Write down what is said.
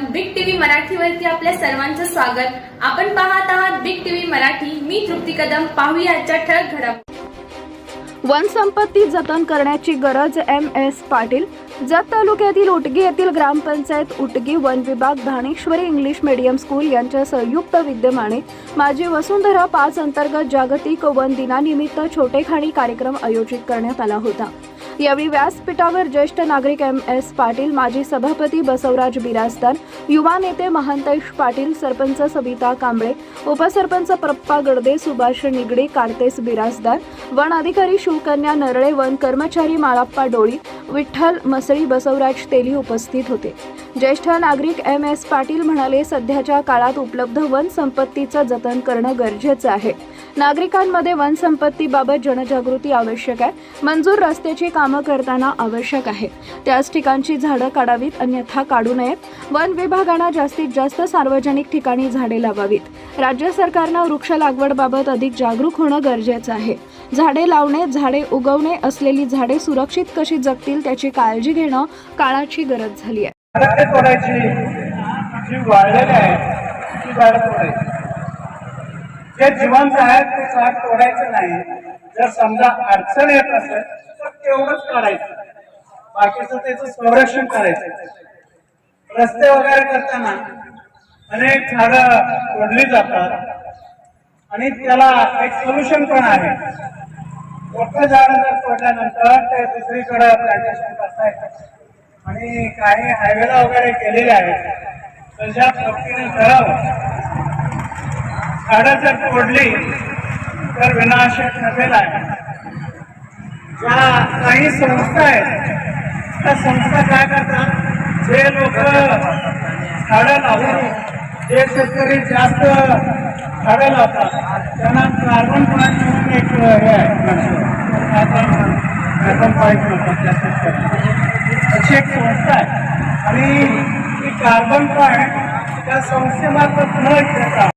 मराठीवरती आपल्या सर्वांचं स्वागत. आपण पाहत आहात बिग टीव्ही मराठी. मी तृप्ती कदम. पाहूया आजच्या ठळक घडामोडी वनसंपत्ती जतन करण्याची गरज एम एस पाटील. जत तालुक्यातील उटगी येथील ग्रामपंचायत उटगी वन विभाग धाणेश्वरी इंग्लिश मीडियम स्कूल यांच्या संयुक्त विद्यमाने माझी वसुंधरा पाच अंतर्गत जागतिक वन दिनानिमित्त छोटेखाणी कार्यक्रम आयोजित करण्यात आला होता. यावेळी व्यासपीठावर ज्येष्ठ नागरिक एम एस पाटील माजी सभापती बसवराज बिराजदार युवा नेते महांतेश पाटील सरपंच सविता कांबळे उपसरपंच प्रप्पा गडदे सुभाष निगडे कार्तेस बिराजदार वन अधिकारी शिवकन्या नरळे वन कर्मचारी माळाप्पा डोळी विठ्ठल मसळी बसवराज तेली उपस्थित होते. ज्येष्ठ नागरिक एम एस पाटील म्हणाले सध्याच्या काळात उपलब्ध वन संपत्तीचं जतन करणं गरजेचं आहे. नागरिकांमध्ये वनसंपत्तीबाबत जनजागृती आवश्यक आहे. मंजूर रस्त्याची कामं करताना आवश्यक आहे. त्याच ठिकाणची झाडं काढावीत अन्यथा काढू नयेत वन विभागानं जास्तीत जास्त सार्वजनिक ठिकाणी झाडे लावावीत. राज्य सरकारनं वृक्ष लागवडबाबत अधिक जागरूक होणं गरजेचं आहे. झाडे लावणे झाडे उगवणे असलेली झाडे सुरक्षित कशी जगतील त्याची काळजी घेणं काळाची गरज झाली आहे. जी वाढलेली आहे ती झाडं तोडायची. जे जिवंत आहेत ते झाड तोडायचं नाही. जर समजा अडचण येत असेल तर तेवढंच काढायचं. बाकीचं त्याचं संरक्षण करायचं. रस्ते वगैरे करताना अनेक झाडं तोडली जातात आणि त्याला एक सोल्युशन पण आहे. मोठं झाड जर तोडल्यानंतर ते दुसरीकडे प्लांटेशन करता येतं आणि काही हायवेला वगैरे केलेले आहेत. त्याच्या पद्धतीने करावं झाडं जर तोडली तर विनाशक नसेल आहे. ज्या काही संस्था आहेत त्या संस्था काय करतात? जे लोक झाडं लावून जे शेतकरी जास्त झाडं लावतात त्यांना कार्बन पॉईंट म्हणून एक हे आहे कार्बन पॉईंट म्हणतात त्या शेतकऱ्यांना. अशी एक संस्था आहे. आणि ती कार्बन पॉईंट त्या संस्थेमार्फत न घेता